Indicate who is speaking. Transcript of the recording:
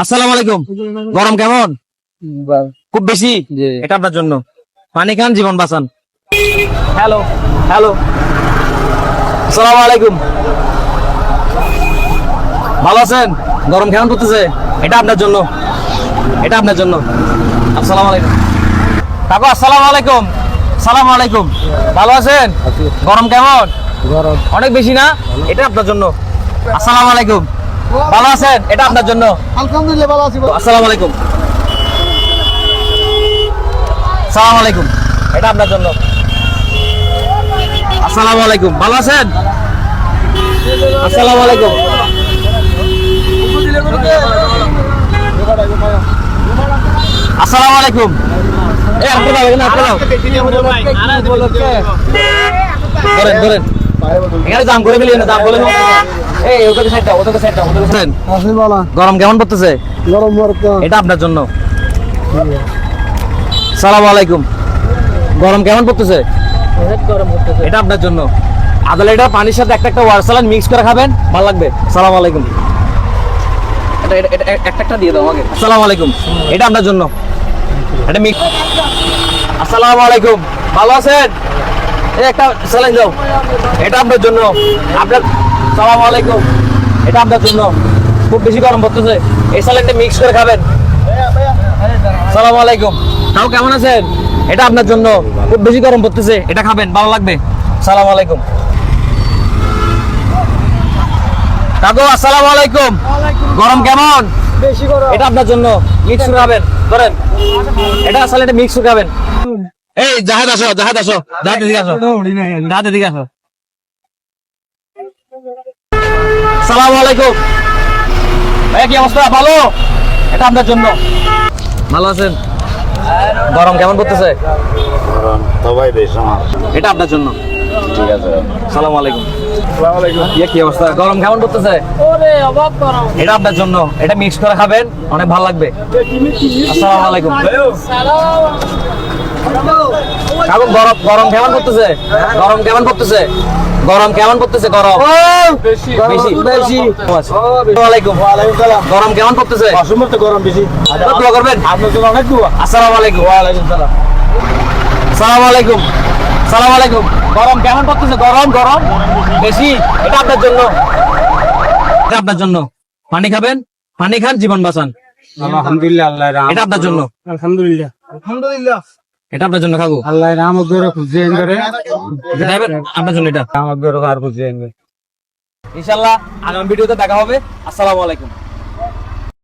Speaker 1: আসসালামু আলাইকুম। গরম কেমন? খুব বেশি? এটা আপনার জন্য। পানি খান জীবন বাঁচান। Hello hello. আসসালামু আলাইকুম। ভালো আছেন? গরম কেমন করতেছে এটা আপনার জন্য। এটা আপনার জন্য। আসসালামু আলাইকুম। কাকু আসসালামু আলাইকুম। সালাম আলাইকুম। ভালো আছেন? গরম কেমন?
Speaker 2: গরম।
Speaker 1: অনেক বেশি না? এটা আপনার জন্য। আসসালামু আলাইকুম। ভালো আছেন? এটা আপনার জন্য।
Speaker 2: আলহামদুলিল্লাহ ভালো আছি
Speaker 1: আসসালামু আলাইকুম। সালাম আলাইকুম। এটা আপনার জন্য। আসসালামু আলাইকুম। ভালো আছেন? আসসালামু আলাইকুম। আসসালামু আলাইকুম। এই আপনি দাও এখানে আপনি দাও। ধরেন ধরেন। এখানে দাম করে ফেলি না দাম বলে গরম কেমন পড়তেছে?
Speaker 2: গরম
Speaker 1: এটা আপনার জন্য। সালাম আলাইকুম। গরম কেমন পড়তেছে? এটা আপনার জন্য। এটা পানির সাথে একটা একটা ওয়াটার সালান মিক্স করে খাবেন ভালো লাগবে। সালাম আলাইকুম। এটা একটা একটা দিয়ে দাও আমাকে। আসসালামু আলাইকুম। এটা আপনার জন্য। এটা মিক্স আসসালামু আলাইকুম। ভালো আছেন? এই একটা স্যালাইন দাও। এটা আপনার জন্য। আপনার সালাম আলাইকুম। এটা আপনার জন্য খুব বেশি গরম পড়তেছে। এই স্যালাইনটা মিক্স করে খাবেন। সালাম আলাইকুম। তাও কেমন আছেন? এটা আপনার জন্য খুব বেশি গরম পড়তেছে। এটা খাবেন ভালো লাগবে। সালাম আলাইকুম। কাকু আসসালামু আলাইকুম। গরম কেমন?
Speaker 2: বেশি গরম।
Speaker 1: এটা আপনার জন্য মিক্স করে খাবেন। ধরেন এটা আসলে এটা মিক্স করে খাবেন। এই জাহাজ আসো জাহাজ আসো। জাহাজ এদিকে আসো। জাহাজ এদিকে আসো। সালাম আলাইকুম। ভাইয়া কি অবস্থা? ভালো? এটা আপনার জন্য। ভালো আছেন? গরম কেমন পড়তেছে?
Speaker 3: সবাই বেশ আমার।
Speaker 1: এটা আপনার জন্য।
Speaker 3: ঠিক আছে।
Speaker 1: সালাম আলাইকুম। ইয়ে কি অবস্থা? গরম কেমন পড়তেছে? এটা আপনার জন্য। এটা মিক্স করে খাবেন অনেক ভালো লাগবে। আসসালামু আলাইকুম। কাকু গরম গরম কেমন পড়তেছে গরম কেমন পড়তেছে গরম কেমন পড়তেছে গরম। বেশি। বেশি। আসসালামু আলাইকুম গরম কেমন পড়তেছে
Speaker 2: অসম্ভব গরম বেশি।
Speaker 1: দোয়া করবেন?
Speaker 2: আপনার জন্য অনেক দোয়া।
Speaker 1: আসসালামু আলাইকুম।
Speaker 2: ওয়ালাইকুম সালাম।
Speaker 1: সালাম আলাইকুম। সালাম আলাইকুম। গরম কেমন পড়তেছে গরম গরম। বেশি? এটা আপনার জন্য। এটা আপনার জন্য। পানি খাবেন? পানি খান জীবন বাঁচান।
Speaker 2: আলহামদুলিল্লাহ আল্লাহ
Speaker 1: এটা আপনার জন্য।
Speaker 2: আলহামদুলিল্লাহ। আলহামদুলিল্লাহ।
Speaker 1: এটা আপনার জন্য খাব?
Speaker 2: আল্লাহ আমার গরো খুঁজে
Speaker 1: এটা আপনার জন্য এটা?
Speaker 2: আমার গরো আর খুঁজে
Speaker 1: ইনশাল্লাহ আগামী ভিডিওতে দেখা হবে। আসসালামু আলাইকুম।